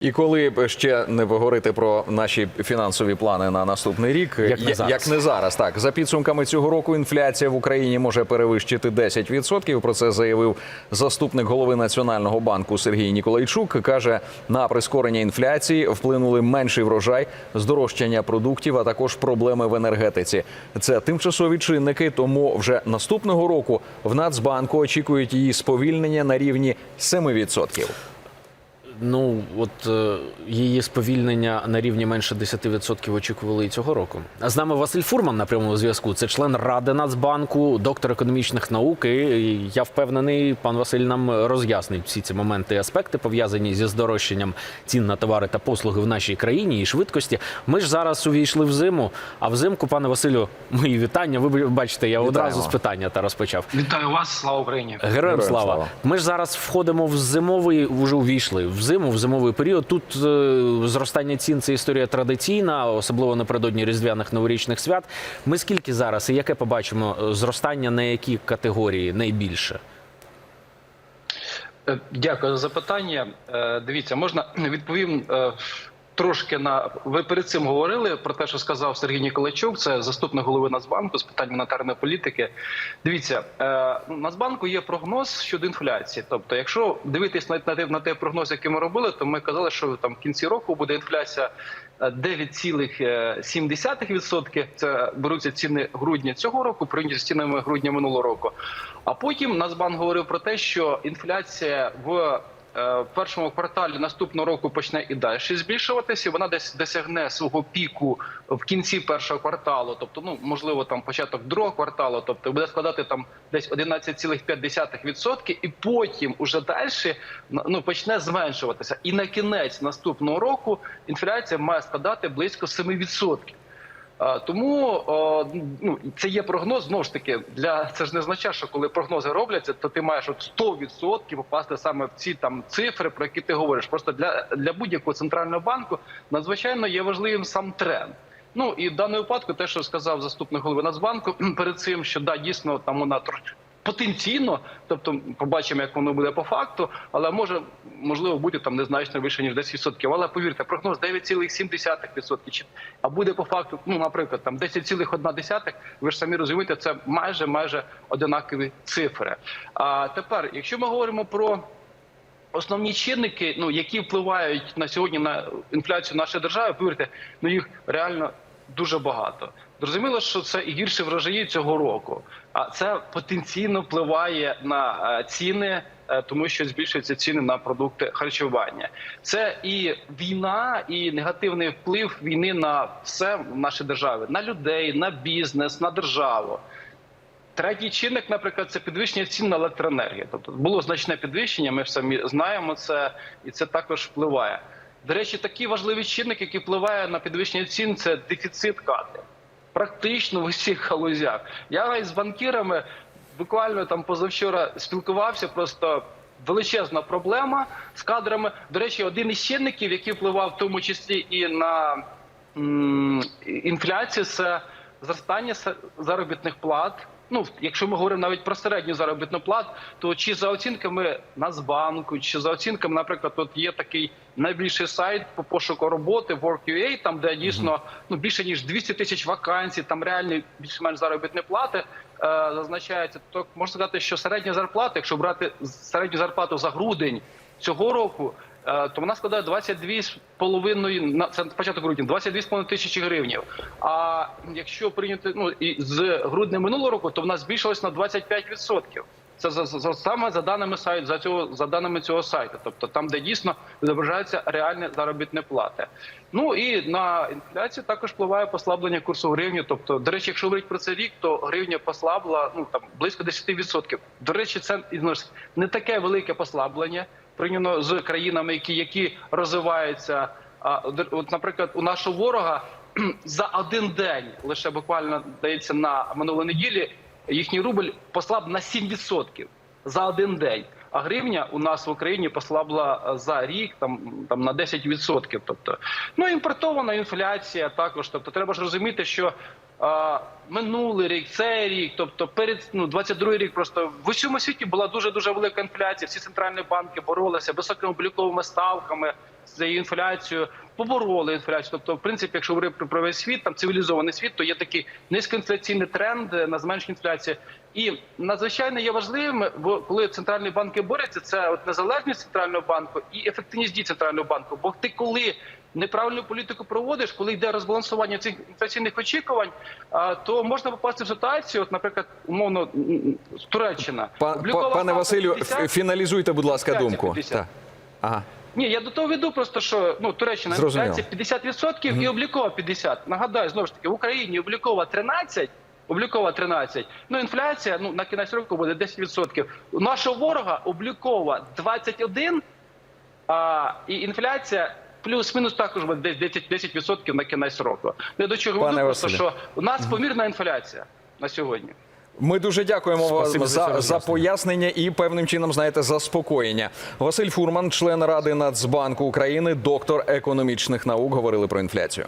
І коли б ще не поговорити про наші фінансові плани на наступний рік, Як не зараз. як не зараз, так за підсумками цього року інфляція в Україні може перевищити 10%. Про це заявив заступник голови Національного банку Сергій Ніколайчук. каже, на прискорення інфляції вплинули менший врожай, здорожчання продуктів, а також проблеми в енергетиці. Це тимчасові чинники. Тому вже наступного року в Нацбанку очікують її сповільнення на рівні 7%. Ну от е, її сповільнення на рівні менше 10% очікували і цього року. А з нами Василь Фурман на прямому зв'язку. Це член ради Нацбанку, доктор економічних наук. І я впевнений, пан Василь нам роз'яснить всі ці моменти і аспекти пов'язані зі здорожчанням цін на товари та послуги в нашій країні і швидкості. Ми ж зараз увійшли в зиму. А взимку, пане Василю, мої вітання. Ви бачите, я одразу з питання та розпочав. Вітаю вас, слава Україні. Героям Героям слава. слава. Ми ж зараз входимо в зимовий, вже увійшли в зиму, в зимовий період. Тут е, зростання цін це історія традиційна, особливо напередодні різдвяних новорічних свят. Ми скільки зараз і яке побачимо е, зростання на які категорії найбільше? Е, Дякую за запитання. Дивіться, можна відповім трошки на ви перед цим говорили про те, що сказав Сергій Ніколайчук, це заступник голови Нацбанку з питань монетарної політики. Дивіться, е, у Нацбанку є прогноз щодо інфляції. Тобто, якщо дивитись на, те- на той прогноз, який ми робили, то ми казали, що там в кінці року буде інфляція е, 9,7%. Це беруться ціни грудня цього року, порівняно з цінами грудня минулого року. А потім Нацбанк говорив про те, що інфляція в е, першому кварталі наступного року почне і далі збільшуватися. і Вона десь досягне свого піку в кінці першого кварталу, тобто, ну можливо, там початок другого кварталу, тобто буде складати там десь 11,5%, і потім уже далі ну почне зменшуватися. І на кінець наступного року інфляція має складати близько 7%. А, Тому ну це є прогноз. Знову ж таки, для це ж не означає, що коли прогнози робляться, то ти маєш от 100% попасти саме в ці там цифри, про які ти говориш. Просто для, для будь-якого центрального банку надзвичайно є важливим сам тренд. Ну і в даному випадку, те, що сказав заступник голови Нацбанку перед цим, що да, дійсно там вона потенційно, тобто побачимо, як воно буде по факту, але може можливо бути там незначно вище ніж 10%. Але повірте, прогноз 9,7%. Чи а буде по факту, ну наприклад, там 10,1%, Ви ж самі розумієте, це майже майже одинакові цифри. А тепер, якщо ми говоримо про Основні чинники, ну які впливають на сьогодні на інфляцію нашої держави, повірте, ну їх реально дуже багато. Зрозуміло, що це і гірше врожаї цього року, а це потенційно впливає на е, ціни, е, тому що збільшуються ціни на продукти харчування. Це і війна, і негативний вплив війни на все в нашій державі, на людей, на бізнес, на державу. Третій чинник, наприклад, це підвищення цін на електроенергію. Тобто було значне підвищення. Ми самі знаємо це, і це також впливає. До речі, такий важливий чинник, який впливає на підвищення цін, це дефіцит кадрів. Практично в усіх галузях. Я з банкірами буквально там позавчора спілкувався. Просто величезна проблема з кадрами. До речі, один із чинників, який впливав в тому числі і на інфляцію, це зростання заробітних плат. Ну, якщо ми говоримо навіть про середню заробітну плату, то чи за оцінками Нацбанку, чи за оцінками, наприклад, от є такий найбільший сайт по пошуку роботи Work.ua, там де дійсно ну більше ніж 200 тисяч вакансій, там реальні більш-менш заробітні плати е, зазначається. То можна сказати, що середня зарплата, якщо брати середню зарплату за грудень цього року. Е, То вона складає 22,5, на це початок грудня, 22,5 тисячі гривнів. А якщо прийняти ну і з грудня минулого року, то вона збільшилась на 25%. Це за, за саме за даними сайту, за цього за даними цього сайту, тобто там, де дійсно відображаються реальні заробітні плати. Ну і на інфляцію також впливає послаблення курсу гривні. Тобто, до речі, якщо говорити про це рік, то гривня послабла ну там близько 10%. До речі, це таки, не таке велике послаблення порівняно з країнами, які які розвиваються. А от, наприклад, у нашого ворога за один день лише буквально дається на минулої неділі. Їхній рубль послаб на 7% за один день. А гривня у нас в Україні послабла е, за рік там там на 10%. Тобто, ну імпортована інфляція також. Тобто, треба ж розуміти, що минулий рік, цей рік, тобто перед ну 22 рік, просто в усьому світі була дуже дуже велика інфляція. Всі центральні банки боролися високими обліковими ставками з цією інфляцією, побороли інфляцію. Тобто, в принципі, якщо говорити про- про весь світ, там цивілізований світ, то є такий низькоінфляційний тренд е, на зменшення інфляції. І надзвичайно є важливим, бо коли центральні банки борються, це от незалежність центрального банку і ефективність дій центрального банку. Бо ти коли неправильну політику проводиш, коли йде розбалансування цих інфляційних очікувань, то можна попасти в ситуацію, от, наприклад, умовно Туреччина. Па- Пане Василю, 50, фіналізуйте, будь ласка, 50, думку. 50. Так. Ага. ні, я до того веду просто, що ну Туреччина Зрозуміло. інфляція 50% і облікова 50. Нагадаю, знову ж таки, в Україні облікова 13, облікова 13, ну інфляція ну на кінець року буде 10%. У нашого ворога облікова 21, а, і інфляція плюс-мінус також десь 10%, 10% на кінець року. Не до чого Пане веду просто, що у нас помірна інфляція на сьогодні. Ми дуже дякуємо вам Спасибо за за, за пояснення і певним чином, знаєте, заспокоєння. Василь Фурман, член Ради Нацбанку України, доктор економічних наук, говорили про інфляцію.